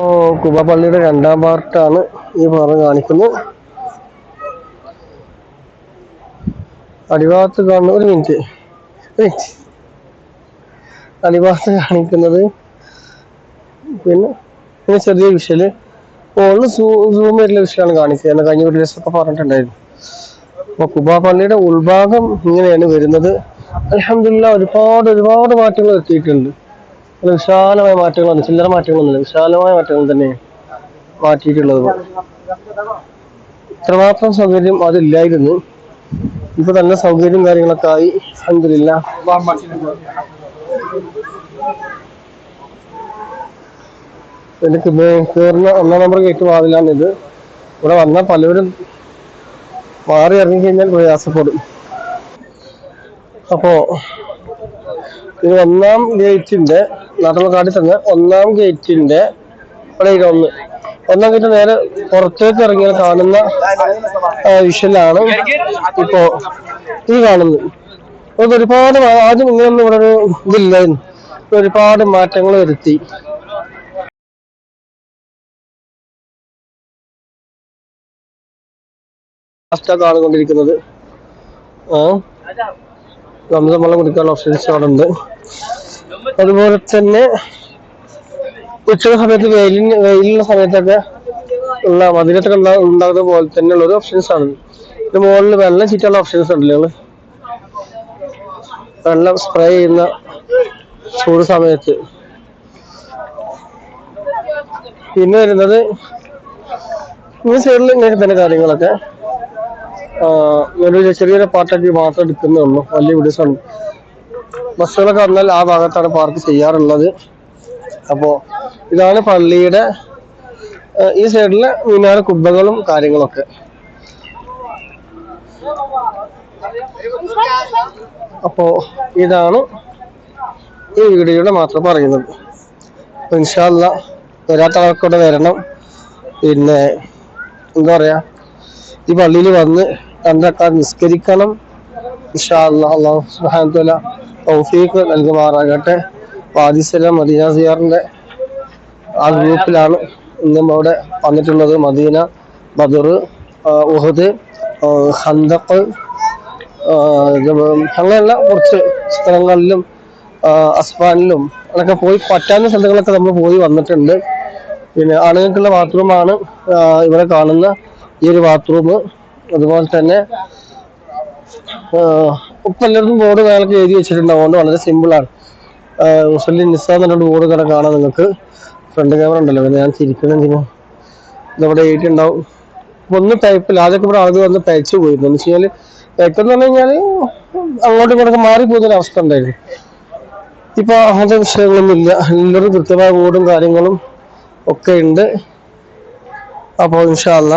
ഓ കുബ പള്ളിയുടെ രണ്ടാം പാർട്ടാണ് ഈ ഭാഗം കാണിക്കുന്നത്. അടിഭാഗത്ത് കാണുന്ന ഒരു മിനിറ്റ്. അടിഭാഗത്ത് കാണിക്കുന്നത് പിന്നെ പിന്നെ ചെറിയ വിഷയൽ ഓൾ സൂം വരുന്ന വിഷയമാണ് കാണിച്ചത് എന്നാൽ കഴിഞ്ഞ ഒരു ദിവസമൊക്കെ പറഞ്ഞിട്ടുണ്ടായിരുന്നു. അപ്പൊ കുബാപള്ളിയുടെ ഉൾഭാഗം ഇങ്ങനെയാണ് വരുന്നത്. അലഹമില്ല ഒരുപാട് ഒരുപാട് മാറ്റങ്ങൾ എത്തിയിട്ടുണ്ട് അത് വിശാലമായ മാറ്റങ്ങളാണ് ചില്ലറ മാറ്റങ്ങളൊന്നുമില്ല. വിശാലമായ മാറ്റങ്ങൾ തന്നെ മാറ്റിയിട്ടുള്ളത്. ഇത്രമാത്രം സൗകര്യം അതില്ലായിരുന്നു. ഇപ്പൊ തന്നെ സൗകര്യം കാര്യങ്ങളൊക്കെ ആയി. അലഹമില്ല എനിക്ക് കയറുന്ന ഒന്നാം നമ്പർ ഗേറ്റ് വാതിലാണ് ഇത്. ഇവിടെ വന്നാൽ പലവരും മാറി ഇറങ്ങി കഴിഞ്ഞാൽ പ്രയാസപ്പെടും. അപ്പോ ഇത് ഒന്നാം ഗേറ്റിന്റെ നാട്ടുകാട്ടിൽ തന്നെ ഒന്നാം ഗേറ്റിന്റെ ഇവിടെ ഇരുന്ന് ഒന്ന് ഗേറ്റ് നേരെ പുറത്തേക്ക് ഇറങ്ങിയാൽ കാണുന്ന വിഷലാണ് ഇപ്പോ ഇത് കാണുന്നത്. അത് ഒരുപാട് ആദ്യം ഇങ്ങനെയൊന്നും ഇവിടെ ഒരു ഇതില്ലായിരുന്നു. ഒരുപാട് മാറ്റങ്ങൾ വരുത്തി. ലാസ്റ്റാണ് ആ റംസാൻ വെള്ളം കുടിക്കാനുള്ള ഓപ്ഷൻസ് അവിടെ ഉണ്ട്. അതുപോലെ തന്നെ ഉച്ച സമയത്ത് വെയിലിന് വെയിലുള്ള സമയത്തൊക്കെ ഉള്ള മധുരത്തിൽ ഉണ്ടാ ഉണ്ടാകുന്ന പോലെ ഉള്ള ഒരു ഓപ്ഷൻസ് ആണ്. ഇത് മുകളിൽ വെള്ളം ചീറ്റുള്ള ഓപ്ഷൻസ് ഉണ്ടല്ലോ നിങ്ങൾ വെള്ളം സ്പ്രേ ചെയ്യുന്ന ചൂട് സമയത്ത്. പിന്നെ വരുന്നത് ഈ സൈഡിൽ ഇങ്ങനെ തന്നെ കാര്യങ്ങളൊക്കെ. ചെറിയൊരു പാർട്ടാക്കി മാത്രം എടുക്കുന്നേ ഉള്ളൂ. വലിയ വീഡിയോസ് ഉണ്ട് ബസ്സുകളൊക്കെ വന്നാൽ ആ ഭാഗത്താണ് പാർക്ക് ചെയ്യാറുള്ളത്. അപ്പോ ഇതാണ് പള്ളിയുടെ ഈ സൈഡിലെ മീനാർ കുബ്ബകളും കാര്യങ്ങളൊക്കെ. അപ്പോ ഇതാണ് ഈ വീഡിയോയുടെ മാത്രം പറയുന്നത്. ഇൻഷാല്ല വരാത്ത ആൾക്കൂടെ വരണം. പിന്നെ എന്താ പറയാ ഈ പള്ളിയിൽ വന്ന് കണ്ടക്കാർ നിസ്കരിക്കണം. ഇൻഷാല്ല അള്ളാഹു സുബ്ഹാനഹു വതആല തൗഫീഖ് നൽകുമാറാകട്ടെ. വാദിസല മദീന സിയാറിന്റെ ആ ഗ്രൂപ്പിലാണ് ഇന്നും അവിടെ വന്നിട്ടുള്ളത് മദീന ബദർ ഉഹദ് ആ, അങ്ങനെയുള്ള കുറച്ച് സ്ഥലങ്ങളിലും അസ്ഫാനിലും അതൊക്കെ പോയി പറ്റാവുന്ന സ്ഥലങ്ങളൊക്കെ നമ്മൾ പോയി വന്നിട്ടുണ്ട്. പിന്നെ ആണുങ്ങൾക്കുള്ള ബാത്റൂമാണ് ഇവിടെ കാണുന്ന ഈ ഒരു ബാത്റൂം അതുപോലെ തന്നെ ഇപ്പൊ ബോർഡ് മേലൊക്കെ എഴുതി വെച്ചിട്ടുണ്ട്. അതുകൊണ്ട് വളരെ സിമ്പിൾ ആണ്. മുസ്ലിം നിസ എന്നുള്ള ബോർഡ് കട കാണാം നിങ്ങൾക്ക്. ഫ്രണ്ട് ക്യാമറ ഉണ്ടല്ലോ. പിന്നെ ഞാൻ ചിരിക്കണെങ്കിലും ഇതവിടെ എഴുതിയിട്ടുണ്ടാവും. അപ്പൊ ഒന്ന് ടൈപ്പിൽ ആദ്യമൊക്കെ ഇവിടെ ആളുകൾ വന്ന് തയ്ച്ചു പോയിരുന്നു. എന്ന് വെച്ചാൽ തയ്ക്കെന്ന് പറഞ്ഞു കഴിഞ്ഞാൽ അങ്ങോട്ടും ഇങ്ങോട്ടൊക്കെ മാറിപ്പോകുന്ന ഒരു അവസ്ഥ ഉണ്ടായിരുന്നു. ഇപ്പൊ അങ്ങനത്തെ വിഷയങ്ങളൊന്നും ഇല്ല. എല്ലാവരും കൃത്യമായ ബോർഡും കാര്യങ്ങളും ഒക്കെ ഉണ്ട്. അപ്പോൾ ഇൻഷാല്ല